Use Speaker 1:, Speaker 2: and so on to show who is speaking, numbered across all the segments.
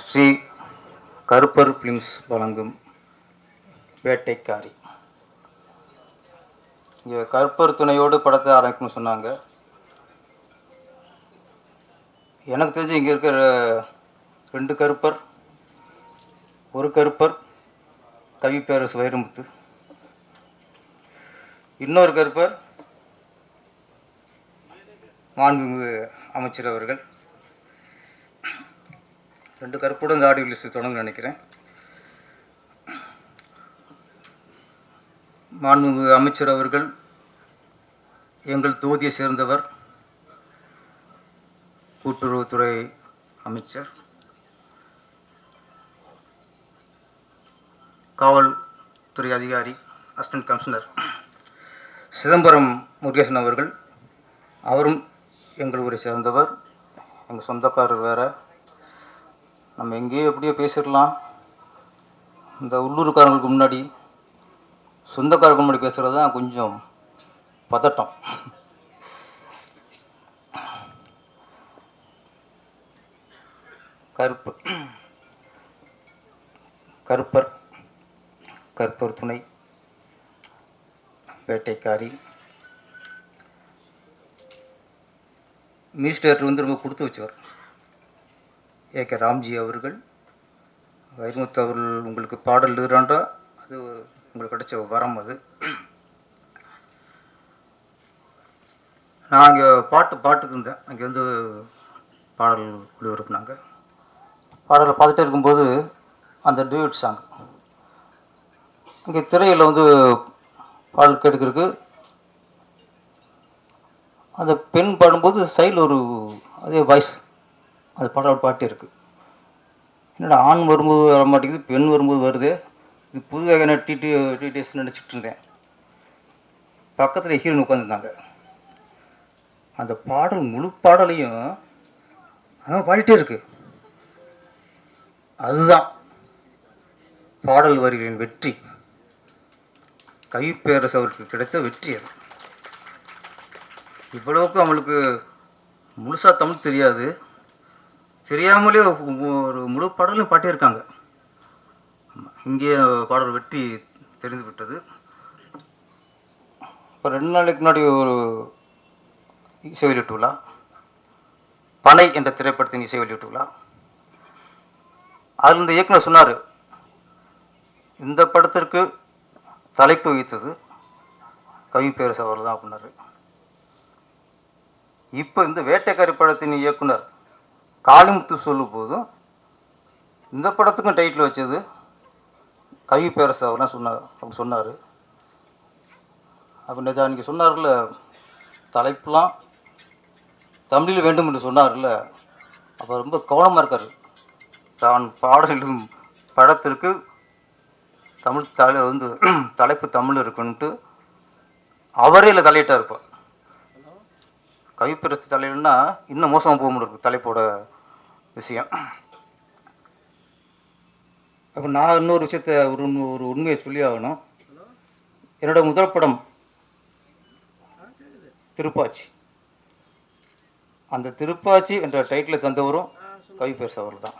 Speaker 1: ஸ்ரீ கருப்பர் films வழங்கும் வேட்டைக்காரி. இங்கே கருப்பர் துணையோடு படத்தை ஆரம்பிக்கணும்னு சொன்னாங்க. எனக்கு தெரிஞ்சு இங்கே இருக்கிற ரெண்டு கருப்பர் ஒரு கருப்பர் கவி பேரரசு வைரமுத்து. இன்னொரு கருப்பர் மாண்பு அமைச்சர் அவர்கள். ரெண்டு கருப்புடன் இந்த ஆடியோ லிஸ்ட் தொடங்க நினைக்கிறேன். மாண்புமிகு அமைச்சர் அவர்கள் எங்கள் தொகுதியை சேர்ந்தவர் கூட்டுறவுத்துறை அமைச்சர் காவல்துறை அதிகாரி அசிஸ்டன்ட் கமிஷனர் சிதம்பரம் முருகேசன் அவர்கள். அவரும் எங்கள் ஊரை சேர்ந்தவர். எங்கள் சொந்தக்காரர் வேறு. நம்ம எங்கேயோ எப்படியோ பேசிடலாம். இந்த உள்ளூர்காரங்களுக்கு முன்னாடி சொந்தக்காரருக்கு முன்னாடி பேசுகிறது தான் கொஞ்சம் பதட்டம். கருப்பு. கருப்பர். கருப்பர் துணை. வேட்டைக்காரி. மினிஸ்டர் வந்து ரொம்ப கொடுத்து வச்சவர். ஏ கே ராம்ஜி அவர்கள். வைரமுத்து அவர்கள் உங்களுக்கு பாடல் எழுதுறான்றா அது உங்களுக்கு கிடைச்ச வரம் அது. நான் அங்கே பாட்டு பாட்டுக்கு இருந்தேன். அங்கே வந்து பாடல் ஒளிபரப்புனாங்க பாடலை பார்த்துட்டே இருக்கும்போது அந்த டியூட் சாங். இங்கே திரையில் வந்து பாடல் கேட்டுக்கிறதுக்கு அந்த பெண் பாடும்போது சைடில் ஒரு அதே வாய்ஸ் அது பாடல் பாட்டு இருக்குது என்னடா ஆண் வரும்போது வர மாட்டேங்குது பெண் வரும்போது வருது? இது புது வகையான டிடி டிடிஎஸ் நினச்சிட்டு இருந்தேன். பக்கத்தில் ஹீரோன் உட்காந்துருந்தாங்க அந்த பாடல் முழு பாடலையும் அதான் பாடிட்டே இருக்கு. அதுதான் பாடல் வரிகளின் வெற்றி. கைப்பேரசு அவருக்கு கிடைத்த வெற்றி அது. இவ்வளவுக்கு அவங்களுக்கு முழுசாக தமிழ் தெரியாது. தெரியாமலே ஒரு முழு பாடலும் பாட்டியிருக்காங்க இங்கே பாடல் வெற்றி தெரிந்து விட்டது இப்போ ரெண்டு நாளைக்கு முன்னாடி ஒரு இசை வெளியீட்டு விழா. பனை என்ற திரைப்படத்தின் இசை வெளியீட்டு விழா. அதில் இந்த இயக்குனர் சொன்னார் இந்த படத்திற்கு தலைப்பு வைத்தது கவி பேரரசு அவர் தான் அப்படின்னாரு. இப்போ இந்த வேட்டைக்காரி படத்தின் இயக்குனர் காளிமுத்து சொல்லும் போதும் இந்த படத்துக்கும் டைட்டில் வச்சது கவி பேரரசு அவர்லாம் சொன்னார் அப்படி சொன்னார். அப்போ நேற்று அன்றைக்கி சொன்னார்ல தலைப்புலாம் தமிழில் வேண்டும் என்று சொன்னார்ல அப்போ ரொம்ப கவனமாக இருக்கார். தான் பாடல் படத்திற்கு தமிழ் தலை வந்து தலைப்பு தமிழ் இருக்குன்ட்டு அவரே இல்லை தலையிட்டா இருப்பார் கவிப்பிரஸ்து தலையிலன்னா இன்னும் மோசமாக போக முடியும் தலைப்போட விஷயம். அப்போ நான் இன்னொரு விஷயத்த ஒரு உண்மை- ஒரு உண்மையை சொல்லி ஆகணும். என்னோட முதல் படம் திருப்பாச்சி. அந்த திருப்பாச்சி என்ற டைட்டிலை தந்தவரும் கவிப்பேரசு அவர் தான்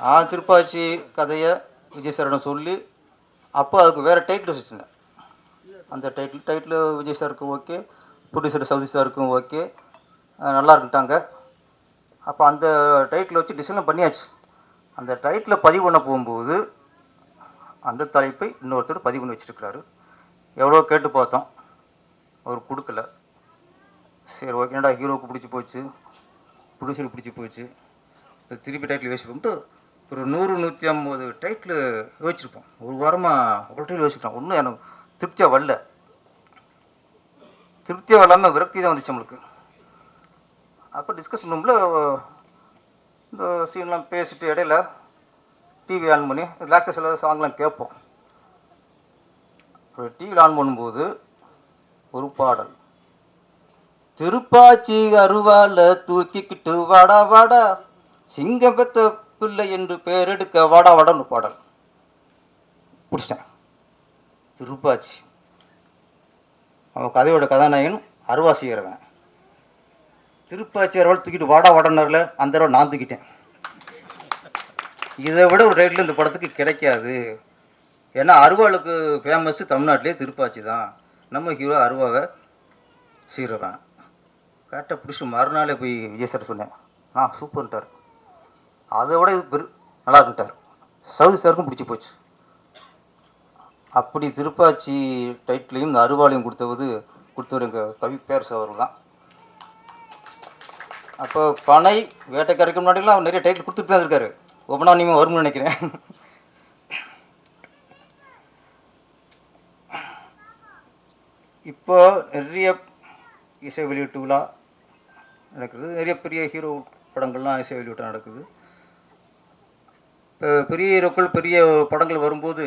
Speaker 1: ஆ திருப்பாச்சி கதையை விஜய் சாரிடம் சொல்லி அப்போ அதுக்கு வேறு டைட்டில் வச்சுருந்தேன். அந்த டைட்டில் டைட்டில் விஜய் சாருக்கும் ஓகே ப்ரொடியூசர் சவுதி சாருக்கும் ஓகே நல்லா இருக்குட்டாங்க அப்போ அந்த டைட்டில் வச்சு டிசைன் பண்ணியாச்சு. அந்த டைட்டில் பதிவு பண்ண போகும்போது அந்த தலைப்பை இன்னொருத்தர் பதிவு பண்ணி வச்சுருக்கிறாரு. எவ்வளோ கேட்டு பார்த்தோம். அவர் கொடுக்கல. சரி ஓகே. என்னடா ஹீரோவுக்கு பிடிச்சி போச்சு? ப்ரொடியூசருக்கு பிடிச்சி போச்சு? திருப்பி டைட்டில் யோசிப்போம்ட்டு ஒரு நூறு நூற்றி ஐம்பது டைட்டில் யோசிச்சிருப்போம். ஒரு வாரமாக அவ்வளோ டைட்டில் ஒன்றும் எனக்கு திருப்தியாக வரல. திருப்தியாக வரலாமல் விரக்தி தான் வந்துச்சு நம்மளுக்கு. அப்போ டிஸ்கஷன் ரூமில் இந்த சீன்லாம் பேசிட்டு இடையில டிவி ஆன் பண்ணி ரிலாக்ஸஸ் சாங்லாம் கேட்போம். டிவியில் ஆன் பண்ணும்போது ஒரு பாடல். திருப்பாச்சி அருவால தூக்கிக்கிட்டு வாடா வாடா சிங்கம் பெத்த பிள்ளை என்று பேரெடுக்க வாடா வாடான்னு பாடல். பிடிச்சிட்டேன். திருப்பாச்சி. அவன் கதையோட கதாநாயகன் அருவா செய்கிறவன் திருப்பாச்சி தூக்கிட்டு வாடா வாடனார்ல அந்த தடவை நான் தூக்கிட்டேன். இதை விட ஒரு டைட்டில் இந்த படத்துக்கு கிடைக்காது. ஏன்னா அருவாளுக்கு ஃபேமஸ் தமிழ்நாட்டிலே திருப்பாச்சி தான். நம்ம ஹீரோ அருவாவை சீரவன் கரெக்டாக பிடிச்சி மறுநாளே போய் விஜய் சார் சொன்னேன். ஆ சூப்பர்ன்ட்டார் அதை விட பெரு நல்லா இருந்துட்டார். சவுதி சாருக்கும் பிடிச்சி போச்சு. அப்படி திருப்பாச்சி டைட்டிலையும் இந்த அருவாளையும் கொடுத்தவது கொடுத்தவர் எங்கள் கவி பேரரசு அவர்கள் தான். அப்போ பனை வேட்டைக்காரருக்கு முன்னாடிலாம் அவர் நிறைய டைட்டில் கொடுத்துட்டு தான் இருக்காரு. ஒவ்வொன்றா நீங்கள் வரும்னு நினைக்கிறேன். இப்போ நிறைய இசை வெளியீட்டு விழா நடக்குது. நிறைய பெரிய ஹீரோ படங்கள்லாம் இசை வெளியீட்டு நடக்குது. இப்போ பெரிய ஹீரோக்கள் பெரிய படங்கள் வரும்போது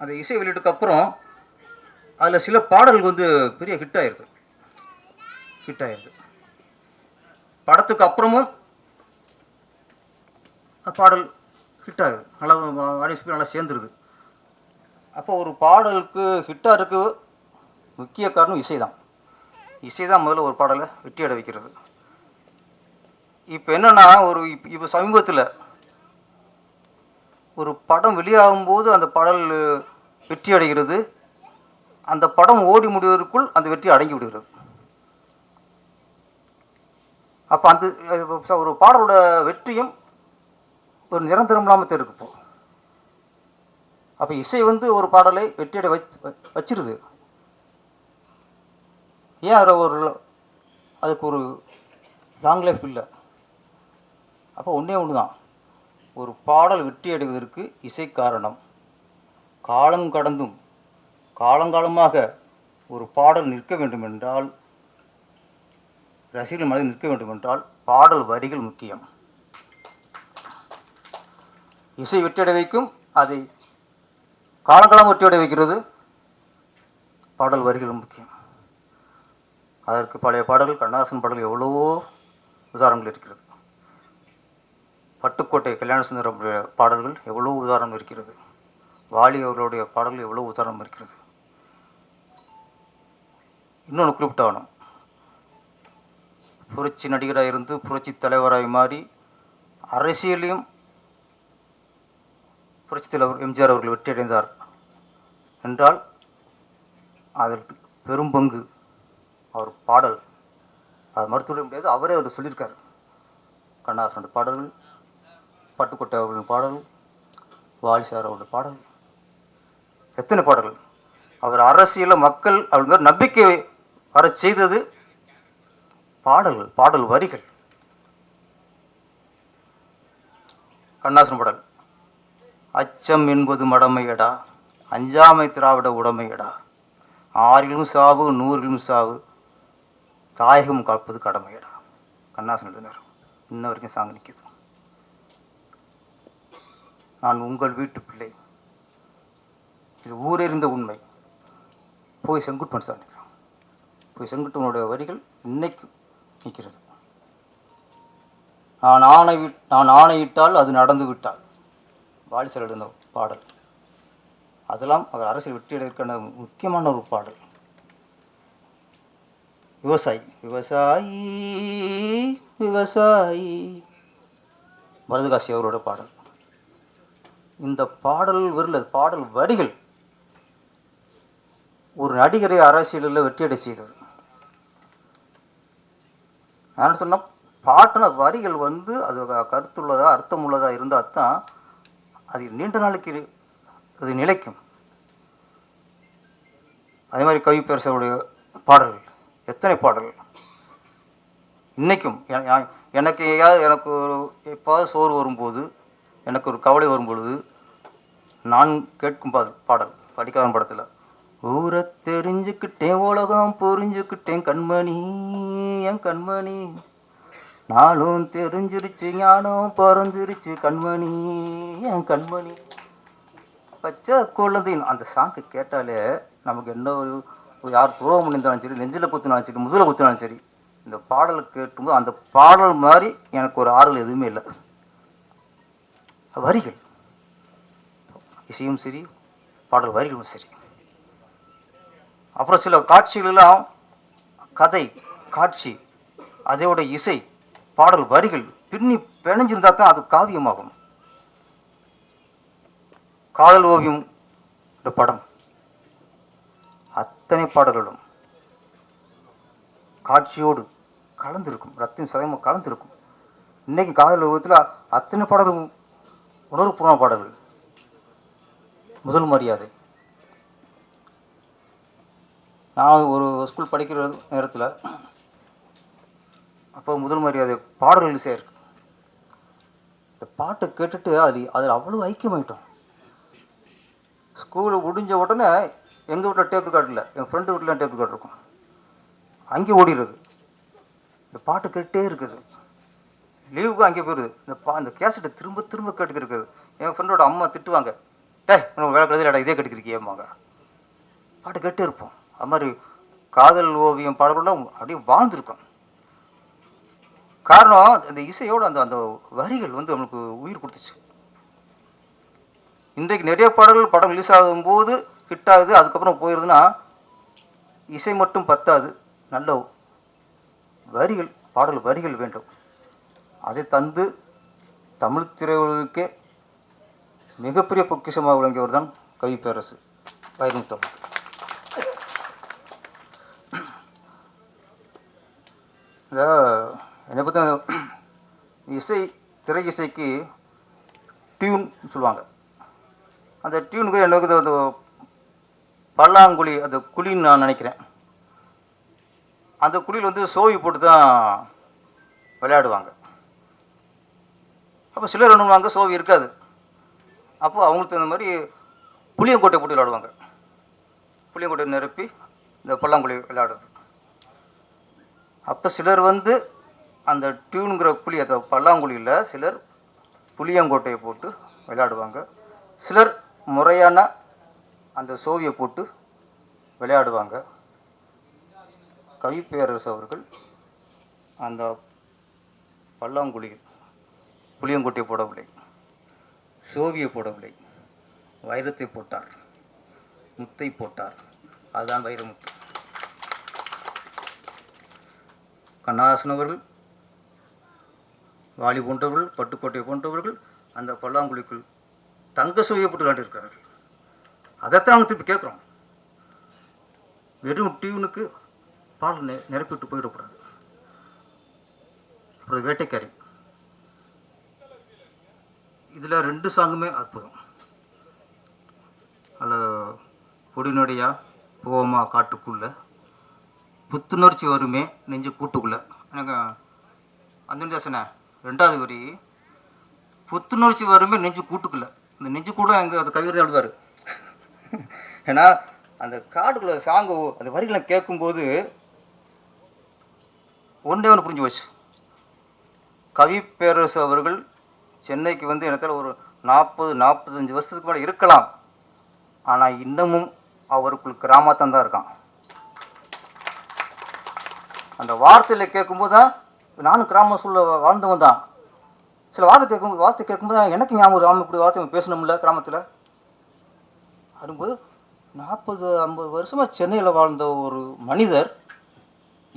Speaker 1: அந்த இசை வெளியீட்டுக்கு அப்புறம் அதில் சில பாடல்கள் வந்து பெரிய ஹிட் ஆயிடுது ஹிட் ஆயிடுது படத்துக்கு அப்புறமும் பாடல் ஹிட் ஆகுது. நல்லா ஆடியன்ஸ் நல்லா சேர்ந்துருது. அப்போ ஒரு பாடலுக்கு ஹிட்டாக இருக்கு முக்கிய காரணம் இசை தான் இசை தான் முதல்ல ஒரு பாடலை வெற்றி அடை வைக்கிறது. இப்போ என்னென்னா ஒரு இப் இப்போ சமீபத்தில் ஒரு படம் வெளியாகும்போது அந்த பாடல் வெற்றி அடைகிறது. அந்த படம் ஓடி முடிவதற்குள் அந்த வெற்றி அடங்கி விடுகிறது. அப்போ அந்த ஒரு பாடலோட வெற்றியும் ஒரு நிரந்தரம் இல்லாமல் தான் இருக்கு இப்போ அப்போ இசை வந்து ஒரு பாடலை வெற்றியடை வச் வச்சிருது. ஏன் அதில் ஒரு அதுக்கு ஒரு லாங் லைஃப் இல்லை? அப்போ ஒன்றே ஒன்று தான் ஒரு பாடல் வெற்றி அடைவதற்கு இசை காரணம். காலம் கடந்தும் காலங்காலமாக ஒரு பாடல் நிற்க வேண்டும் என்றால் ரசிகர்கள் மனதில் நிற்க வேண்டும் என்றால் பாடல் வரிகள் முக்கியம். இசை வெற்றியடை வைக்கும் அதை காலங்காலம் வெற்றியடை வைக்கிறது பாடல் வரிகள் முக்கியம். அதற்கு பழைய பாடல்கள் கண்ணதாசன் பாடல்கள் எவ்வளவோ உதாரணங்கள் இருக்கிறது. பட்டுக்கோட்டை கல்யாண பாடல்கள் எவ்வளோ உதாரணம் இருக்கிறது. வாலி அவர்களுடைய பாடல்கள் எவ்வளோ உதாரணம் இருக்கிறது. இன்னொன்று குறிப்பிட்டாகணும் புரட்சி நடிகராக இருந்து புரட்சி தலைவராக மாறி அரசியலையும் புரட்சி தலைவர் எம்ஜிஆர் அவர்கள் வெற்றியடைந்தார் என்றால் அதற்கு பெரும் பங்கு அவர் பாடல். அது மறுத்துவிட முடியாது. அவரே அவர் சொல்லியிருக்கார். கண்ணாசனுடைய பாடல்கள் பட்டுக்கோட்டை அவர்களின் பாடல் வாலிசார் அவருடைய பாடல் எத்தனை பாடல்கள். அவர் அரசியலில் மக்கள் அவர் மேல் நம்பிக்கை வர செய்தது பாடல்கள் பாடல் வரிகள். கண்ணாசன் பாடல். அச்சம் என்பது மடமையடா. அஞ்சாமை திராவிட உடமையடா. ஆறிலும் சாவு நூறிலும் சாவு. தாயகம் காப்பது கடமையடா. கண்ணாசன் எழுதினார். இன்ன வரைக்கும் சாங் நிற்கிது நான் உங்கள் வீட்டு பிள்ளை. இது ஊரறிந்த உண்மை. போய் செங்குட்டுவன் சார் நிற்கிறான் போய் செங்குட்டுவனுடைய வரிகள் இன்னைக்கு நிற்கிறது நான் ஆணை விட் நான் ஆணையிட்டால் அது நடந்து விட்டால். வாலிசர் எழுந்த பாடல். அதெல்லாம் அவர் அரசியல் வெற்றியடைவதற்கான முக்கியமான ஒரு பாடல். விவசாயி. விவசாயி விவசாயி. பரதகாசி அவரோட பாடல். இந்த பாடல் வரல பாடல் வரிகள் ஒரு நடிகரை அரசியலில் வெற்றியடை செய்தது. அதனால் சொன்ன பாட்டுன வரிகள் வந்து அது கருத்துள்ளதாக அர்த்தம் உள்ளதாக இருந்தால் தான் அது நீண்ட நாளைக்கு அது நிலைக்கும். அதே மாதிரி கவி பேரசருடைய பாடல்கள் எத்தனை பாடல்கள்? இன்றைக்கும் எனக்கு ஏதாவது எனக்கு ஒரு எப்பாவது சோறு வரும்போது எனக்கு ஒரு கவலை வரும்பொழுது நான் கேட்கும் பாடல் பாடல் படிக்காதன் படத்தில். ஊரை தெரிஞ்சுக்கிட்டேன் உலகம் புரிஞ்சுக்கிட்டேன் கண்மணி என் கண்மணி. நானும் தெரிஞ்சிருச்சு ஞானம் பிறந்துருச்சு கண்மணி என் கண்மணி. பச்சை குழந்தைன்னு அந்த சாங்கு கேட்டாலே நமக்கு என்ன ஒரு யார் துரோகம் பண்ணியிருந்தாலும் சரி நெஞ்சில் குத்தினாலும் சரி முதுகில் குத்தினாலும் சரி இந்த பாடலை கேட்டும்போது அந்த பாடல் மாதிரி எனக்கு ஒரு ஆறுதல் எதுவுமே இல்லை. வரிகள். இசையும் சரி பாடல் வரிகளும் சரி. அப்புறம் சில காட்சிகளெல்லாம் கதை காட்சி அதோட இசை பாடல் வரிகள் பின்னி பிணைஞ்சிருந்தா தான் அது காவியமாகும். காதல் ஓவியம் இந்த படம். அத்தனை பாடல்களும் காட்சியோடு கலந்திருக்கும் ரத்தின் சதயமும் கலந்திருக்கும். இன்னைக்கு காதல் ஓவியத்தில் அத்தனை பாடலும் உணர்வுபூர்வ பாடல்கள். முதல் மரியாதை. நான் ஒரு ஸ்கூல் படிக்கிற நேரத்தில் அப்போ முதல் மரியாதை பாடல் இசையாக இருக்கு. இந்த பாட்டை கேட்டுட்டு அது அதில் அவ்வளோ ஐக்கியமாயிட்டோம். ஸ்கூல் முடிஞ்ச உடனே எங்கள் வீட்டில் டேப் ரெக்கார்டு இல்லை. என் ஃப்ரெண்டு வீட்டில் டேப் ரெக்கார்டு இருக்கும். அங்கே ஓடிடுறது இந்த பாட்டு கேட்டே இருக்குது. லீவுக்கு அங்கே போயிடுது இந்த பா இந்த கேசட்டை திரும்ப திரும்ப கேட்டுக்கிட்டு இருக்குது என் ஃப்ரெண்டோட அம்மா திட்டுவாங்க டே உனக்கு வேலை கழுதிலடா இதே கேட்டுக்கிறியேம்பாங்க பாட்டு கேட்டே இருப்போம். அது மாதிரி காதல் ஓவியம் பாடல்கள்லாம் அப்படியே வாழ்ந்துருக்கும். காரணம் அந்த இசையோட அந்த அந்த வரிகள் வந்து நம்மளுக்கு உயிர் கொடுத்துச்சு. இன்றைக்கு நிறைய பாடல்கள் படம் ரிலீஸ் ஆகும்போது ஹிட் ஆகுது அதுக்கப்புறம் போயிடுதுன்னா இசை மட்டும் பத்தாது நல்ல வரிகள் பாடல் வரிகள் வேண்டும். அதை தந்து தமிழ் திரையுலகுக்கே மிகப்பெரிய பொக்கிஷமாக விளங்கியவர் தான் கவி பேரரசு அதாவது என்னை பற்றி இசை திரை இசைக்கு டியூன் சொல்லுவாங்க. அந்த டியூனுக்கு எனக்கு அந்த பல்லாங்குழி அந்த குழின்னு நான் நினைக்கிறேன். அந்த குழியில் வந்து சோவி போட்டு தான் விளையாடுவாங்க. அப்போ சிலர் பண்ணுவாங்க சோவி இருக்காது. அப்போது அவங்களுக்கு தகுந்த மாதிரி புளியங்கோட்டை போட்டு விளையாடுவாங்க. புளியங்கோட்டை நிரப்பி இந்த பல்லாங்குழி விளையாடுறது. அப்போ சிலர் வந்து அந்த டியூனுங்கிற குழி அந்த பல்லாங்குழியில் சிலர் புளியங்கோட்டையை போட்டு விளையாடுவாங்க. சிலர் முறையான அந்த சோவியை போட்டு விளையாடுவாங்க. கவிப்பேரரசு அவர்கள் அந்த பல்லாங்குழியில் புளியங்கொட்டையை போடவில்லை. சோவியை போடவில்லை. வைரத்தை போட்டார். முத்தை போட்டார். அதுதான் வைரமுத்து. கண்ணாசன் அவர்கள் வாலி போன்றவர்கள் பட்டுக்கோட்டை போன்றவர்கள் அந்த பல்லாங்குழிக்குள் தங்க சுவையப்பட்டு போட்டு அதைத்தான் நாங்கள் திருப்பி கேட்குறோம். வெறும் டியூனுக்கு பால் நெ நிரப்பிட்டு போயிடக்கூடாது. அப்புறம் வேட்டைக்காரி. இதில் ரெண்டு சாங்குமே அற்புதம். அதில் பொடிநொடியா போவோமா காட்டுக்குள்ளே புத்துணர்ச்சி வருமே நெஞ்சு கூட்டுக்குள்ளே. எனக்கு அந்தனிதாசனே ரெண்டாவது வரி. புத்துணர்ச்சி வருமே நெஞ்சு கூட்டுக்குள்ளே. இந்த நெஞ்சு கூட எங்கே அந்த கவிதை எழுதுவார். ஏன்னா அந்த காட்டுக்குள்ள சாங்கு அந்த வரிகளை கேட்கும்போது ஒன்றே ஒன்று புரிஞ்சு போச்சு. கவி பேரரசு அவர்கள் சென்னைக்கு வந்து இடத்துல ஒரு நாற்பது நாற்பத்தஞ்சு வருஷத்துக்கு மேலே இருக்கலாம். ஆனால் இன்னமும் அவருக்குள் கிராமத்தான் தான் இருக்கான். அந்த வார்த்தையில் கேட்கும்போது தான் நானும் கிராம சூழல வாழ்ந்தவன் தான் சில வார்த்தை கேட்கும் வார்த்தை கேட்கும்போது தான் எனக்கு ஞாபகம் ராம இப்படி வார்த்தை பேசணும்ல கிராமத்தில். அப்படிங்கும்போது நாற்பது ஐம்பது வருஷமாக சென்னையில் வாழ்ந்த ஒரு மனிதர்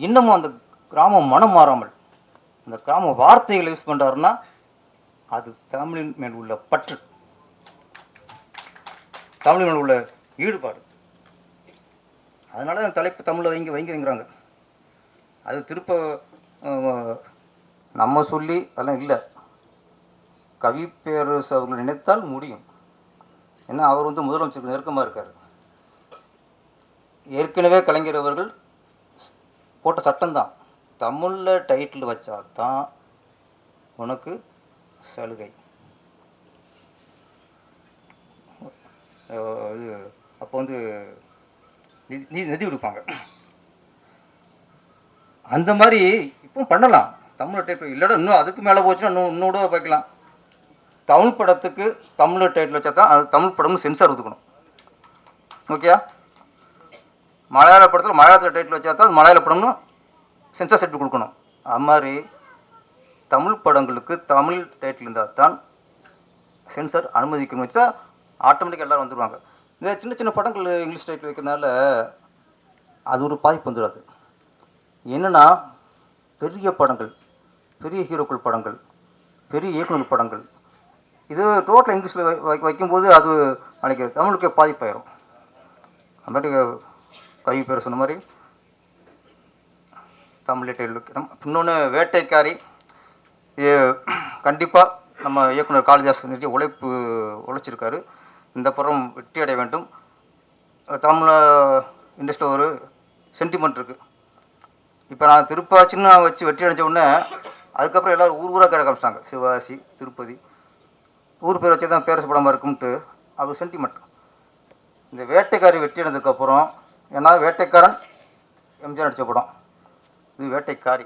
Speaker 1: இன்னமும் அந்த கிராமம் மனம் மாறாமல் அந்த கிராம வார்த்தைகளை யூஸ் பண்ணுறாருன்னா அது தமிழின் மேல் உள்ள பற்று. தமிழின் மேல் உள்ள ஈடுபாடு. அதனால தலைப்பு தமிழில் வைங்க வைங்கிறாங்க அது திருப்ப நம்ம சொல்லி அதெல்லாம் இல்லை. கவிப்பேரரசு அவர்களை அவர்கள் நினைத்தால் முடியும். ஏன்னா அவர் வந்து முதலமைச்சருக்கு நெருக்கமாக இருக்கார். ஏற்கனவே கலைஞர் அவர்கள் போட்ட சட்டம்தான். தமிழில் டைட்டில் வச்சா தான் உனக்கு சலுகை. இது அப்போ வந்து நிதி நிதி- நிதி கொடுப்பாங்க. அந்த மாதிரி இப்போ பண்ணலாம். தமிழ் டைட்டில் இல்லைடா இன்னும் அதுக்கு மேலே போச்சுன்னா இன்னும் இன்னும் கூட வைக்கலாம். தமிழ் படத்துக்கு தமிழ் டைட்டில் வச்சா தான் அது தமிழ் படம்னு சென்சார் ஒதுக்கணும். ஓகேயா மலையாள படத்தில் மலையாளத்தில் டைட்டில் வச்சா தான் அது மலையாள படம்னு சென்சார் செட் கொடுக்கணும். அது மாதிரி தமிழ் படங்களுக்கு தமிழ் டைட்டில் இருந்தால் தான் சென்சார் அனுமதிக்கணும் வச்சா ஆட்டோமேட்டிக்காக எல்லோரும் வந்துடுவாங்க இந்த சின்ன சின்ன படங்கள் இங்கிலீஷ் டைட்டில் வைக்கிறதுனால அது ஒரு பாதிப்பு வந்துடாது. என்னென்னா பெரிய படங்கள் பெரிய ஹீரோக்கள் படங்கள் பெரிய இயக்குனர் படங்கள். இது டோட்டல் இங்கிலீஷில் வை வைக்கும்போது அது அன்றைக்கி தமிழுக்கே பாதிப்பாயிரும். அது மாதிரி கவி பேர் சொன்ன மாதிரி தமிழ் இன்னொன்று வேட்டைக்காரி. இது கண்டிப்பாக நம்ம இயக்குனர் காளிதாஸ் நிறைய உழைப்பு உழைச்சிருக்காரு. இந்த படம் வெற்றி அடைய வேண்டும். தமிழ் இண்டஸ்ட்ரியில் ஒரு சென்டிமெண்ட் இருக்குது இப்போ நான் திருப்பாச்சின்னு வச்சு வெற்றி அடைஞ்ச உடனே அதுக்கப்புறம் எல்லோரும் ஊர் ஊராக கிடக்க ஆரம்பிச்சிட்டாங்க. சிவகாசி திருப்பதி ஊர் பேர் வச்சு தான் பேரரசு படமாக இருக்கும்ட்டு அது சென்டிமெண்ட் இந்த வேட்டைக்காரி வெற்றி அடைந்ததுக்கப்புறம் ஏன்னா வேட்டைக்காரன் எம்ஜிஆர் நடித்த படம். இது வேட்டைக்காரி.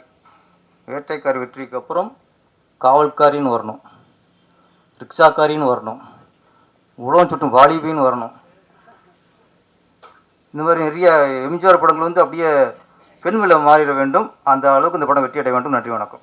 Speaker 1: வேட்டைக்காரி வெற்றிக்கு அப்புறம் காவல்காரின்னு வரணும். ரிக்ஷாக்காரின்னு வரணும். உலகம் சுட்டும் வாலிபின்னு வரணும். இந்த மாதிரி நிறைய எம்ஜிஆர் படங்கள் வந்து அப்படியே பெண்களை மாறிட வேண்டும். அந்த அளவுக்கு இந்த படம் வெற்றி அடைய வேண்டும். நன்றி வணக்கம்.